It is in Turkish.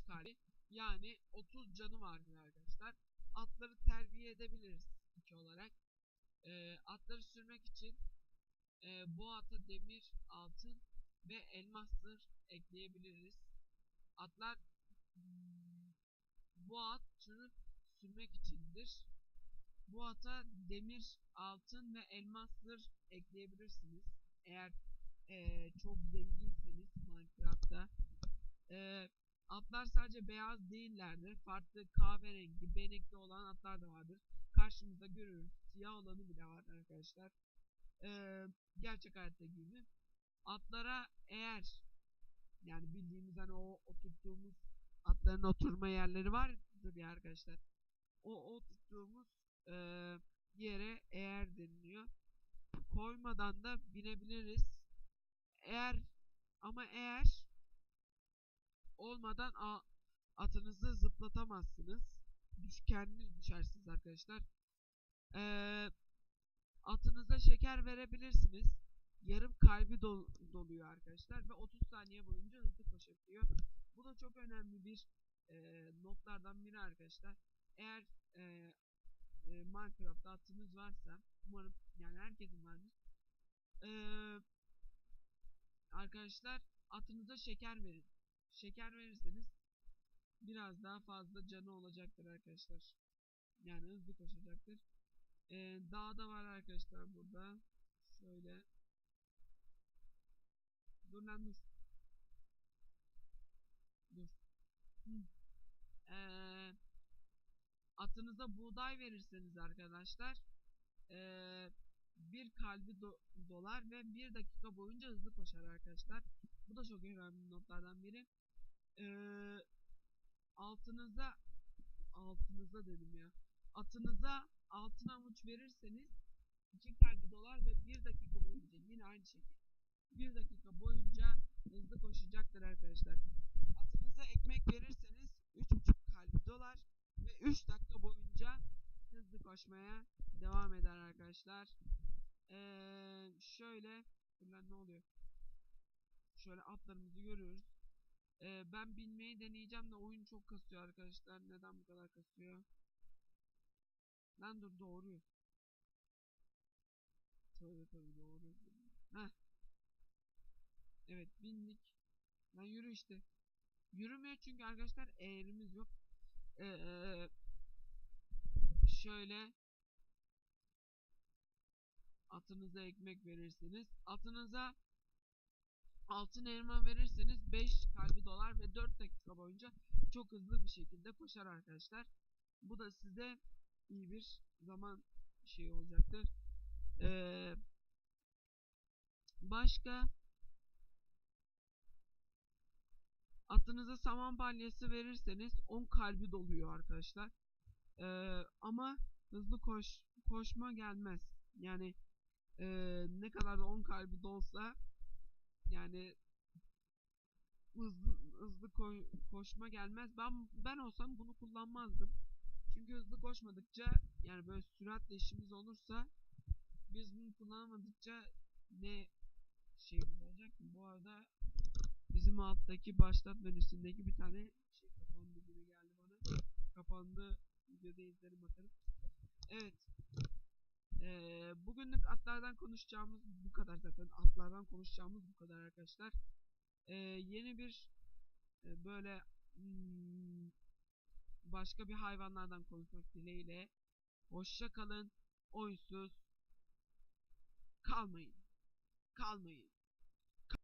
kalbi yani 30 canı vardır arkadaşlar. Atları terbiye edebiliriz iki olarak. Ee, atları sürmek için e, bu ata demir, altın ve elmas ekleyebiliriz. Atlar hmm, bu at türü sürmek içindir. Bu ata demir, altın ve elmas ekleyebilirsiniz. Eğer e, çok zenginseniz Minecraft'ta. E, atlar sadece beyaz değillerdir. Farklı kahverengi, benekli olan atlar da vardır. Karşımızda görürüz. Siyah olanı bile var arkadaşlar. E, gerçek hayatta gibi. Atlara eğer yani bildiğimiz hani o oturttuğumuz atların oturma yerleri vardır ya arkadaşlar. O oturttuğumuz e, yere eğer deniliyor. Koymadan da binebiliriz. Eğer ama eğer olmadan a, atınızı zıplatamazsınız. Düş, kendiniz düşersiniz arkadaşlar. Ee, atınıza şeker verebilirsiniz. Yarım kalbi dol, doluyor arkadaşlar ve 30 saniye boyunca hızlı koşabiliyor. Bu da çok önemli bir e, notlardan biri arkadaşlar. Eğer e, e, Minecraft'ta atınız varsa umarım yani herkesin vardır. Eee arkadaşlar atınıza şeker verin. Şeker verirseniz biraz daha fazla canı olacaktır arkadaşlar. Yani hızlı koşacaktır. Ee, dağda var arkadaşlar burada. Şöyle. Dur lan dur. Dur. Ee, atınıza buğday verirseniz arkadaşlar. Ee, bir kalbi do dolar ve bir dakika boyunca hızlı koşar arkadaşlar. Bu da çok önemli notlardan biri. Ee, altınıza altınıza dedim ya. Atınıza altın avuç verirseniz iki kalbi dolar ve bir dakika boyunca yine aynı şekilde bir dakika boyunca hızlı koşacaktır arkadaşlar. Atınıza ekmek verirseniz üç buçuk kalbi dolar ve 3 dakika boyunca hızlı koşmaya devam eder arkadaşlar. Ee, şöyle ne oluyor? Şöyle atlarımızı görüyoruz. Ee, ben binmeyi deneyeceğim de oyun çok kasıyor arkadaşlar. Neden bu kadar kasıyor? Lan dur doğruyor. Tabii tabii doğru. Heh. Evet bindik. Lan yürü işte. Yürümüyor çünkü arkadaşlar eğrimiz yok. Ee, şöyle atınıza ekmek verirsiniz. Atınıza altın elma verirseniz 5 kalbi dolar ve 4 dakika boyunca çok hızlı bir şekilde koşar arkadaşlar. Bu da size iyi bir zaman şey olacaktır. Ee, başka atınıza saman balyası verirseniz 10 kalbi doluyor arkadaşlar. Ee, ama hızlı koş koşma gelmez. Yani e, ne kadar da 10 kalbi dolsa yani hızlı hızlı koy, koşma gelmez. Ben ben olsam bunu kullanmazdım. Çünkü hızlı koşmadıkça yani böyle süratle işimiz olursa biz bunu kullanmadıkça ne şeyimiz olacak ki? Bu arada bizim alttaki başlat menüsündeki bir tane şey kapandı gibi geldi bana. Kapandı. Videoda izlerim bakarım. Evet. Ee, bugünlük atlardan konuşacağımız bu kadar zaten. Atlardan konuşacağımız bu kadar arkadaşlar. Ee, yeni bir e, böyle hmm, başka bir hayvanlardan konuşmak dileğiyle. Hoşça kalın. Oyunsuz kalmayın. Kalmayın.